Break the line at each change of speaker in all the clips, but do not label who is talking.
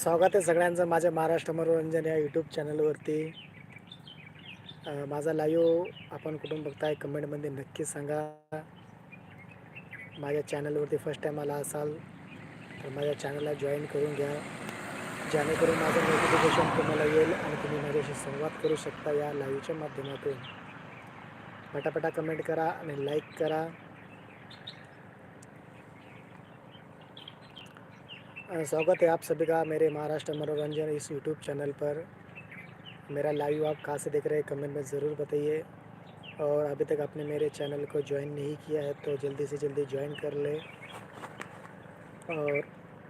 स्वागत आहे सगळ्यांचं माझ्या महाराष्ट्र मनोरंजन या यूट्यूब चॅनलवरती माझा लाईव्ह आपण कुठून बघताय कमेंटमध्ये नक्की सांगा. माझ्या चॅनलवरती फर्स्ट टाईम आला असाल तर माझ्या चॅनलला जॉईन करून घ्या. जेणेकरून माझं नोटिफिकेशन तुम्हाला येईल आणि तुम्ही माझ्याशी संवाद करू शकता या लाईव्हच्या माध्यमातून. पटापटा कमेंट करा आणि लाईक करा. स्वागत है आप सभी का मेरे महाराष्ट्र मनोरंजन इस यूट्यूब चैनल पर। मेरा लाइव आप कहाँ से देख रहे हैं कमेंट में ज़रूर बताइए। और अभी तक आपने मेरे चैनल को ज्वाइन नहीं किया है तो जल्दी से जल्दी ज्वाइन कर ले। और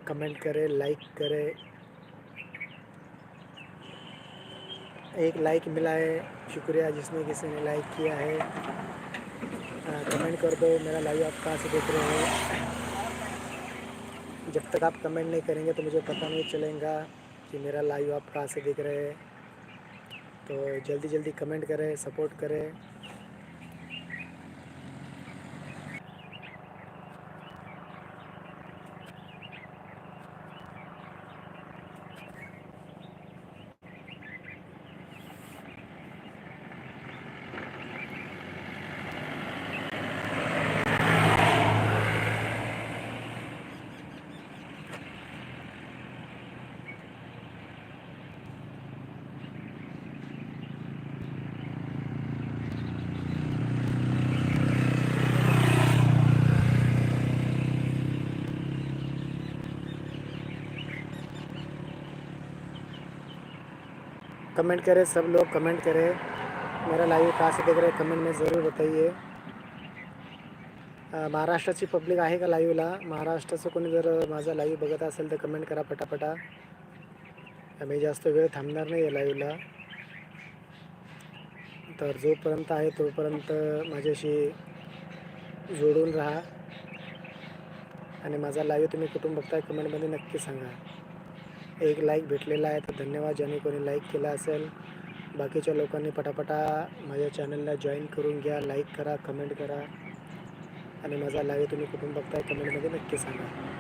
कमेंट करें लाइक करें। एक लाइक मिला है शुक्रिया जिसने किसी ने लाइक किया है। अ, कमेंट कर दो मेरा लाइव आप कहाँ से देख रहे हैं? जब तक आप कमेंट नहीं करेंगे तो मुझे पता नहीं चलेगा कि मेरा लाइव आप कहाँ से देख रहे हैं। तो जल्दी जल्दी कमेंट करें सपोर्ट करें। कमेंट करें सब लोग कमेंट करें। मेरा लाइव कहाँ से देख रहे कमेंट में ज़रूर बताइए। अ, महाराष्ट्राची पब्लिक आहे का लाईव्हला महाराष्ट्राचं कोणी जर माझा लाईव्ह बघत असेल तर कमेंट करा पटापटा. मी जास्त वेळ थांबणार नाही आहे लाईव्हला तर जोपर्यंत आहे तोपर्यंत माझ्याशी जोडून राहा. आणि माझा लाईव्ह तुम्ही कुठून बघताय कमेंटमध्ये नक्की सांगा. एक लाईक भेटलेला आहे तर धन्यवाद. ज्याने कोणी लाईक केला असेल बाकीच्या लोकांनी पटापटा माझ्या चॅनलला जॉईन करून घ्या लाईक करा कमेंट करा. आणि माझा लाईव्ह तुम्ही कुठून बघताय कमेंटमध्ये नक्की सांगा.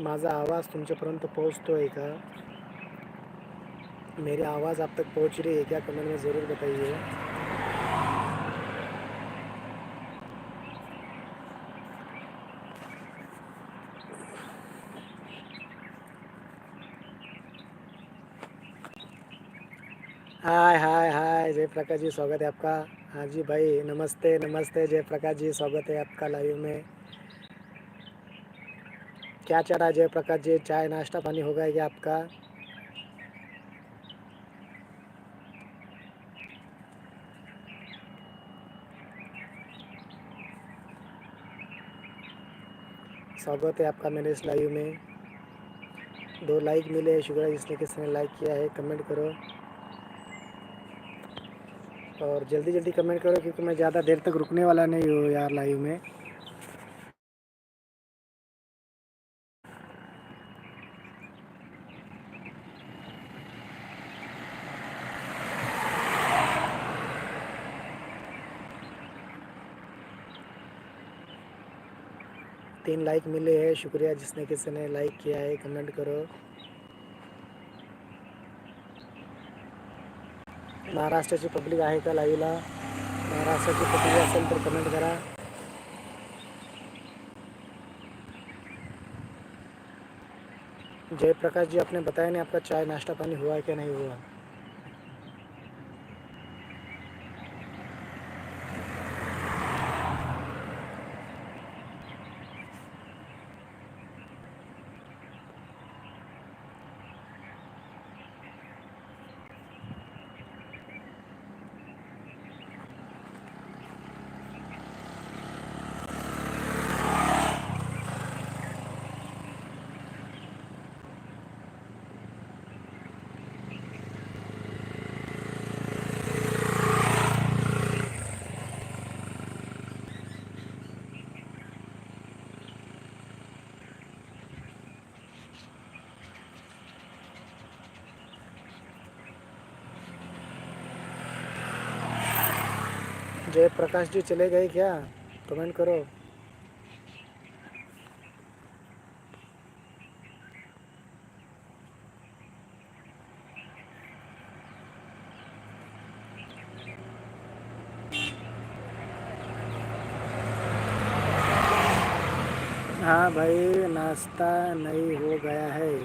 माझा आवाज़ तुमच्यापर्यंत पोहोचतो है का? मेरी आवाज़ आप तक पहुँच रही है क्या? कमेंट में ज़रूर बताइए. हाय हाय हाय जय प्रकाश जी, स्वागत है आपका. हाँ जी भाई, नमस्ते नमस्ते जय प्रकाश जी, स्वागत है आपका लाइव में. क्या चल रहा है जय जी, चाय नाश्ता पानी हो गया क्या आपका? स्वागत है आपका मेरे इस लाइव में। दो लाइक मिले हैं शुक्र है जिसने किसने लाइक किया है कमेंट करो। और जल्दी जल्दी कमेंट करो, क्योंकि मैं ज़्यादा देर तक रुकने वाला नहीं हूँ यार लाइव में। तीन लाइक मिले हैं। शुक्रिया जिसने किसी ने लाइक किया है, कमेंट करो। महाराष्ट्राची पब्लिक आहे का लाईव्हला महाराष्ट्राची पब्लिक असेल तर कमेंट करा। जयप्रकाश जी, आपने बताया नहीं आपका चाय नाश्ता पानी हुआ है क्या नहीं हुआ? जयप्रकाश जी चले गए क्या? कमेंट करो। हाँ भाई, नाश्ता नहीं हो गया है।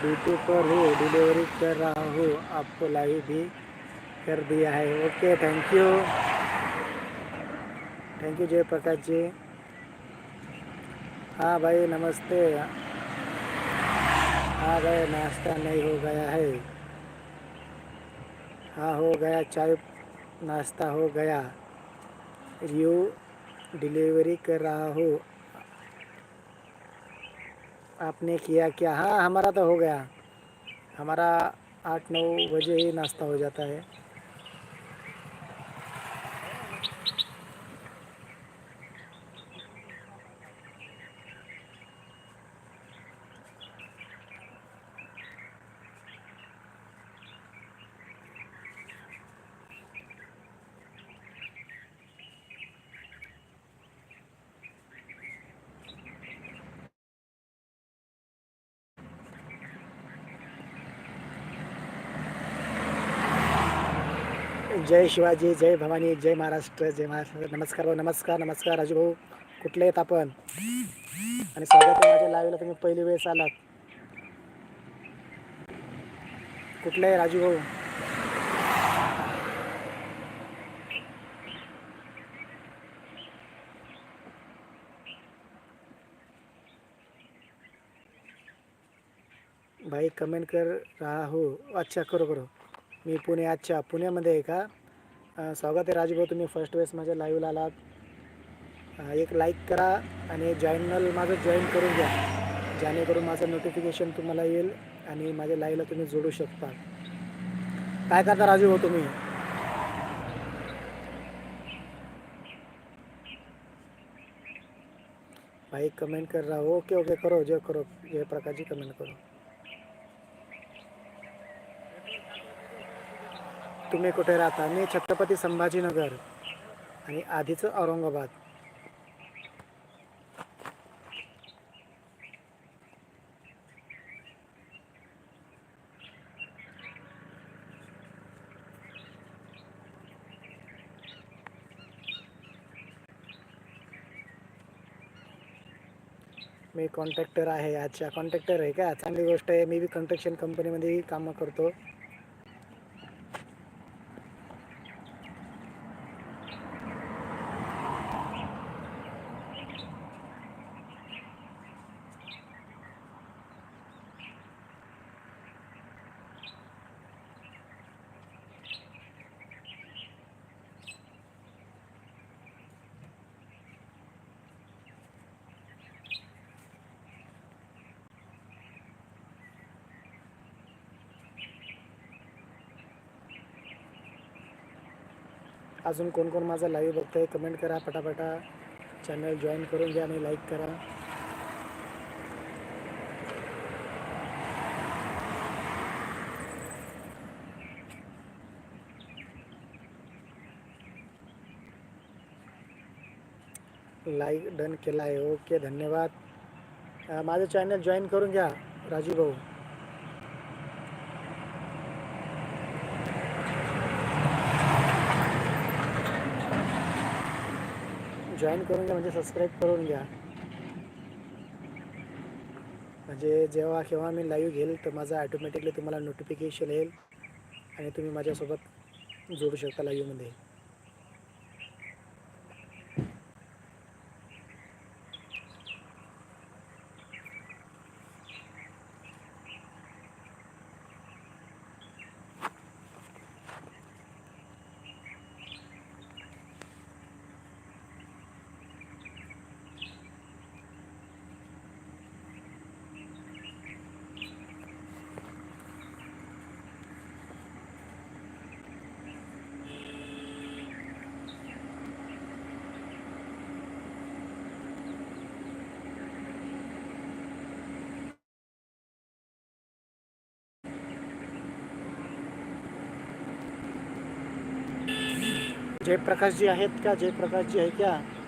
ड्यूटी पर हूँ, डिलीवरी कर रहा हूँ। आपको लाइव भी। कर दिया है। Okay thank you thank you Jayaprakash ji. हाँ भाई, नमस्ते। हाँ भाई, नाश्ता नहीं हो गया है। हाँ हो गया, चाय, नाश्ता हो गया। यू डिलीवरी कर रहा हूँ। आपने किया क्या? हाँ हमारा तो हो गया। हमारा आठ नौ बजे ही नाश्ता हो जाता है। जय शिवाजी जय भवानी जय महाराष्ट्र जय महाराष्ट्र. नमस्कार भाऊ नमस्कार नमस्कार राजू भाऊ. कुठले आहेत आपण? आणि स्वागत आहे माझ्या लाईव्हला तुम्ही पहिली वेळेस आलात. कुठले आहे राजू भाऊ? भाई कमेंट कर रहा हो. अच्छा करो करो. मी पुणे अच्छा पुण्यामध्ये आहे का? स्वागत आहे राजभाऊ. तुम्ही फर्स्ट वेळेस माझ्या लाईव्हला आलात. एक लाईक करा आणि चॅनल माझं जॉईन करून घ्या. जेणेकरून माझं नोटिफिकेशन तुम्हाला येईल आणि माझ्या लाईव्हला तुम्ही जोडू शकता. काय करता राजूभाऊ तुम्ही? भाई कमेंट कर रहा हो? ओके ओके करो. जय करो जय प्रकाश जी कमेंट करो. तुम्ही कुठे राहता? मी छत्रपती संभाजीनगर आणि आधीचं औरंगाबाद. मी कॉन्ट्रॅक्टर आहे अच्छा कॉन्ट्रॅक्टर आहे का? चांगली गोष्ट आहे. मी बी कन्स्ट्रक्शन कंपनीमध्ये कामं करतो. अजून कोण कोण माझा लाईव्ह बघतंय कमेंट करा पटापटा. चॅनल जॉईन करून घ्या आणि लाईक करा. लाईक डन केला आहे ओके धन्यवाद माझं चॅनल जॉईन करून घ्या राजू भाऊ. जॉईन करून घ्या म्हणजे सबस्क्राईब करून घ्या. म्हणजे जेव्हा केव्हा मी लाईव्ह घेईल तर माझं ॲटोमॅटिकली तुम्हाला नोटिफिकेशन येईल आणि तुम्ही माझ्यासोबत जोडू शकता लाईव्हमध्ये जयप्रकाशजी आहेत का? जयप्रकाशजी आहे का?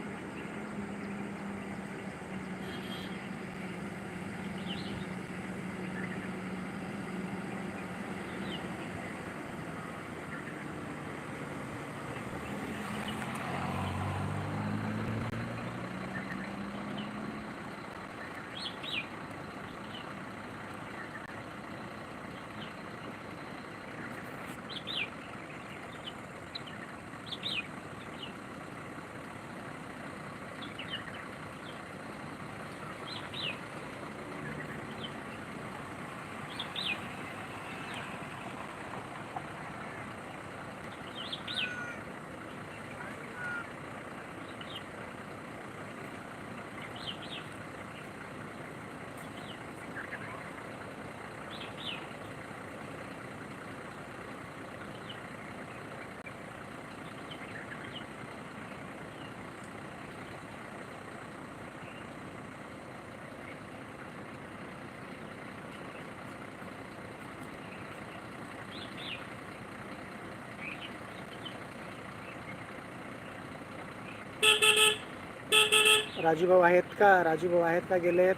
राजूभाऊ आहेत का? राजूभाऊ आहेत का? गेले आहेत.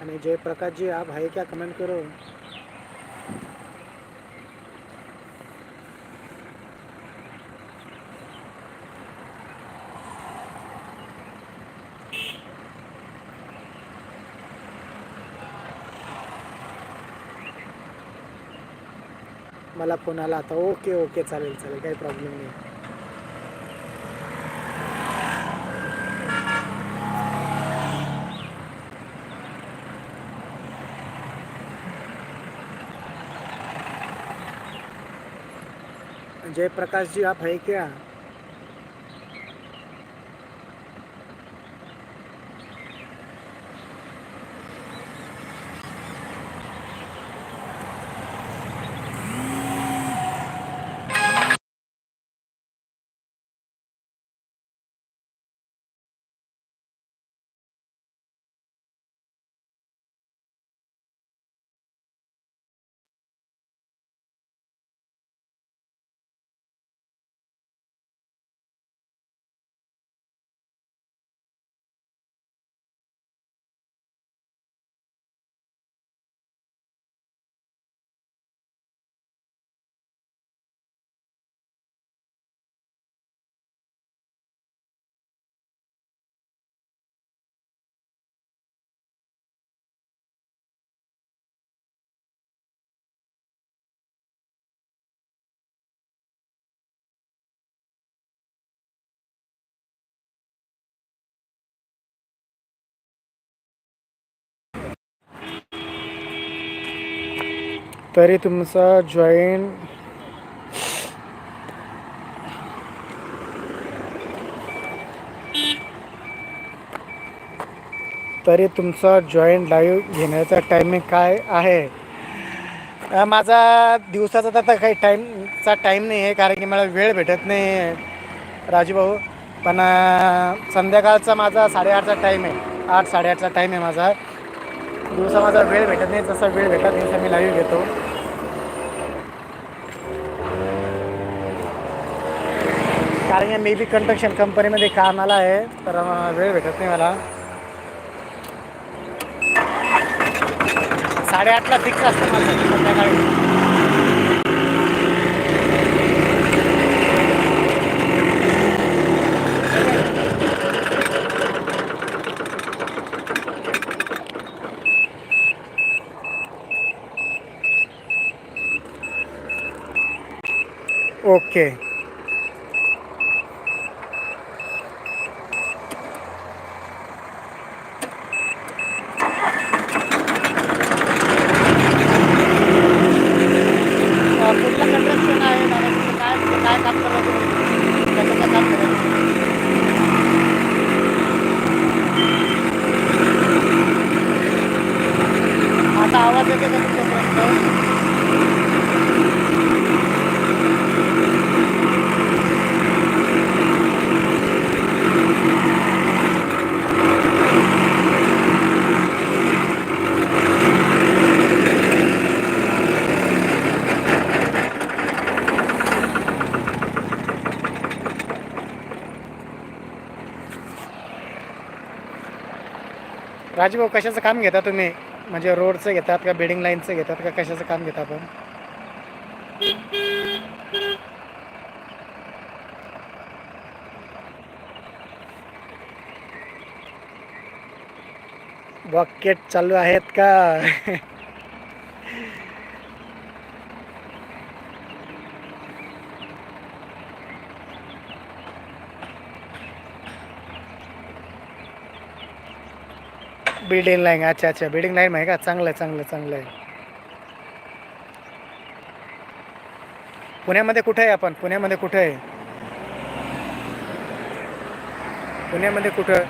आणि जयप्रकाशजी आप आहे क्या? कमेंट करू. मला फोन आता. Okay okay. चालेल चालेल. काही प्रॉब्लेम नाही. जयप्रकाश जी आप है क्या? तरी तुमचा जॉईन तरी तुमचा जॉईंट लाईव्ह घेण्याचा टायमिंग काय आहे? माझा दिवसाचा तर काही टाईमचा टाईम नाही आहे कारण की मला वेळ भेटत नाही आहे राजूभाऊ. पण संध्याकाळचा माझा साडेआठचा टाईम आहे. आठ साडेआठचा टाईम आहे माझा. दिवसा माझा वेळ भेटत नाही जसा वेळ भेटत तसं मी लाईव्ह घेतो. कारण मी बी कन्स्ट्रक्शन कंपनीमध्ये कामाला आहे तर वेळ भेटत नाही मला साडेआठला फिक्स असतं माझं संध्याकाळी ओके भाऊ कशाचं काम घेता तुम्ही? म्हणजे रोडचं घेतात का बिल्डिंग लाईनचं घेतात का कशाचं काम घेता आपण? बॉकेट चालू आहेत का? बिल्डिंग लाईन अच्छा अच्छा. बिल्डिंग लाईन आहे का? चांगलं आहे चांगलं आहे चांगलं आहे. पुण्यामध्ये कुठे आहे आपण? पुण्यामध्ये कुठे आहे? पुण्यामध्ये कुठं?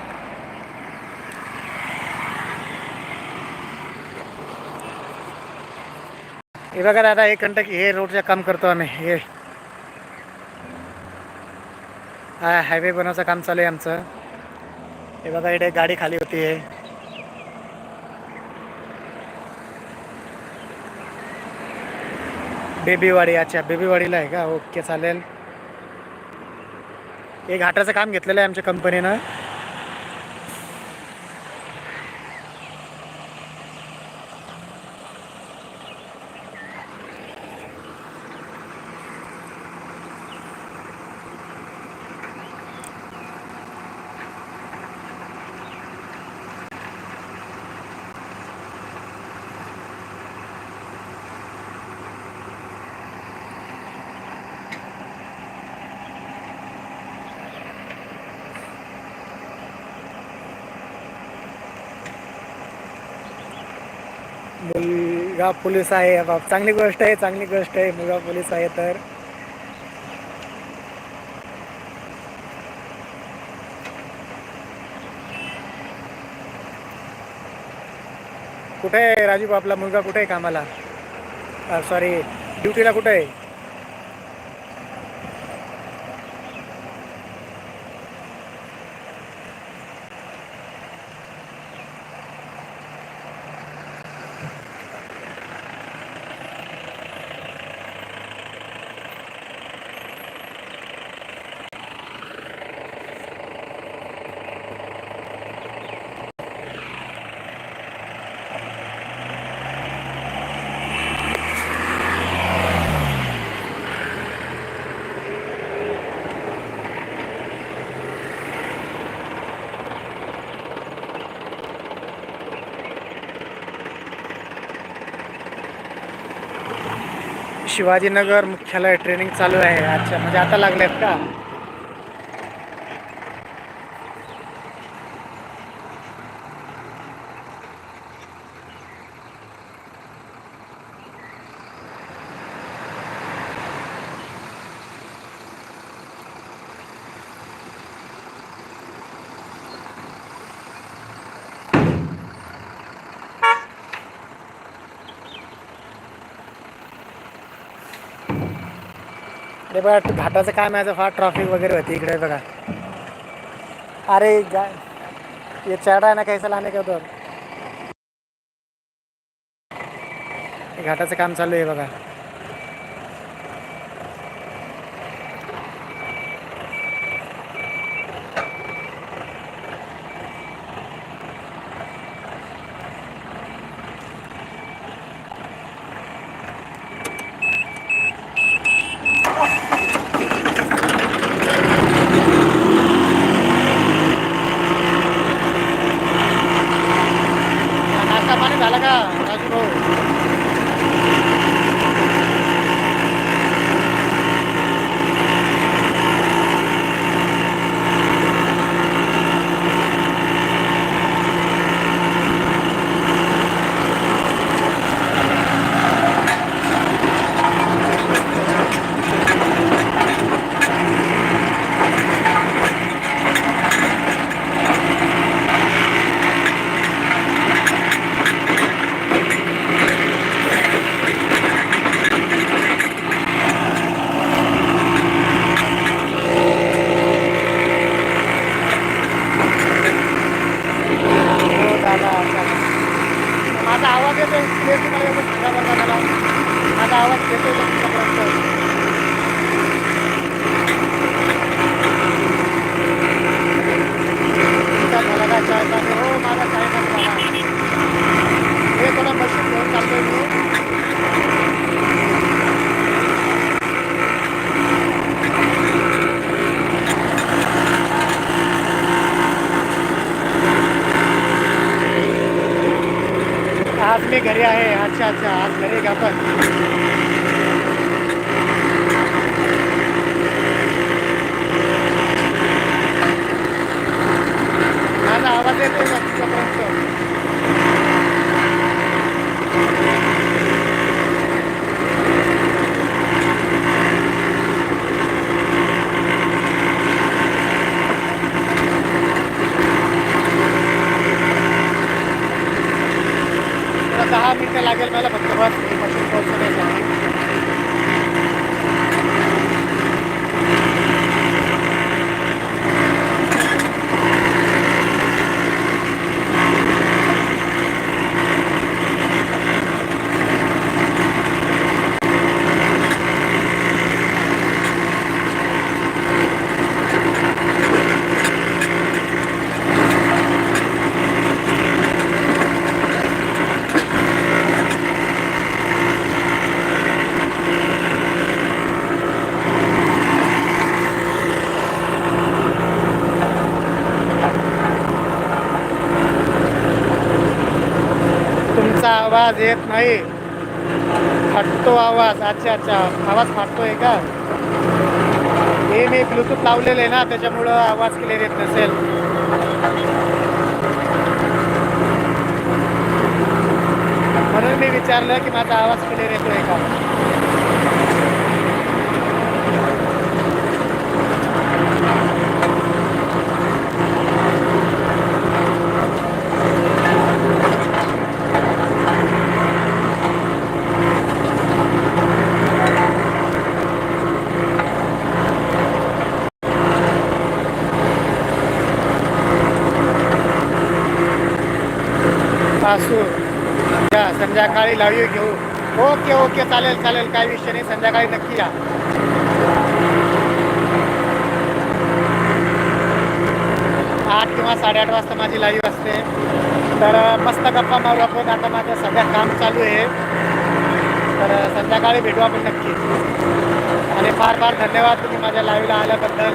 हे बघा दादा हे कंटक हे रोडचं काम करतो आम्ही. हे. हा हायवे बनवायचं काम चालू आहे आमचं. हे बघा इकडे गाडी खाली होती आहे बेबीवाडी अच्छा बेबीवाडीला आहे का? ओके चालेल. हे घाटाचं काम घेतलेलं आहे आमच्या कंपनीनं. मुलगा पोलीस आहे. बाप चांगली गोष्ट आहे चांगली गोष्ट आहे मुलगा पोलीस आहे तर. कुठे आहे राजू आपला मुलगा कुठे आहे कामाला? सॉरी ड्युटीला कुठे आहे? शिवाजीनगर मुख्यालय ट्रेनिंग चालू आहे. अच्छा म्हणजे आता लागलेत का? हे बघा घाटाचं काय आहे फार ट्रॉफिक वगैरे होती इकडे बघा. अरे गा ये चढ़ ना कैसा लाने का उधर घाटाचं काम चालू आहे बघा नाश्ता पाणी झालं का राजू भाऊ हो दादा अच्छा. माझा आवाज येतो क्लिअर तुम्हाला एवढं सांगा बरं का मला माझा आवाज येतो का तुमच्यापर्यंत तुमचा झाला का चाय पाणी हो माझा चाय पाणी झाला हे थोडं मशीन घेऊन चालतोय मी आज घरी आहे अच्छा अच्छा आज घरी का पण माझा आवाज येतो का आवाज येत नाही. फाटतो आवाज. अच्छा अच्छा. आवाज फाटतोय का? हे मी ब्लूटूथ लावलेलं आहे ना त्याच्यामुळं आवाज क्लिअर येत नसेल. म्हणून मी विचारलं की माझा आवाज क्लिअर येतोय का सासू या संध्याकाळी लाईव्ह घेऊ. ओके ओके चालेल चालेल काय विषय नाही संध्याकाळी नक्की या. आठ किंवा साडेआठ वाजता माझी लाईव्ह असते. तर मस्त गप्पा मारू आपण. आता माझं सध्या काम चालू आहे. तर संध्याकाळी भेटू आपण नक्की. आणि फार फार धन्यवाद तुम्ही माझ्या लाईव्हला आल्याबद्दल.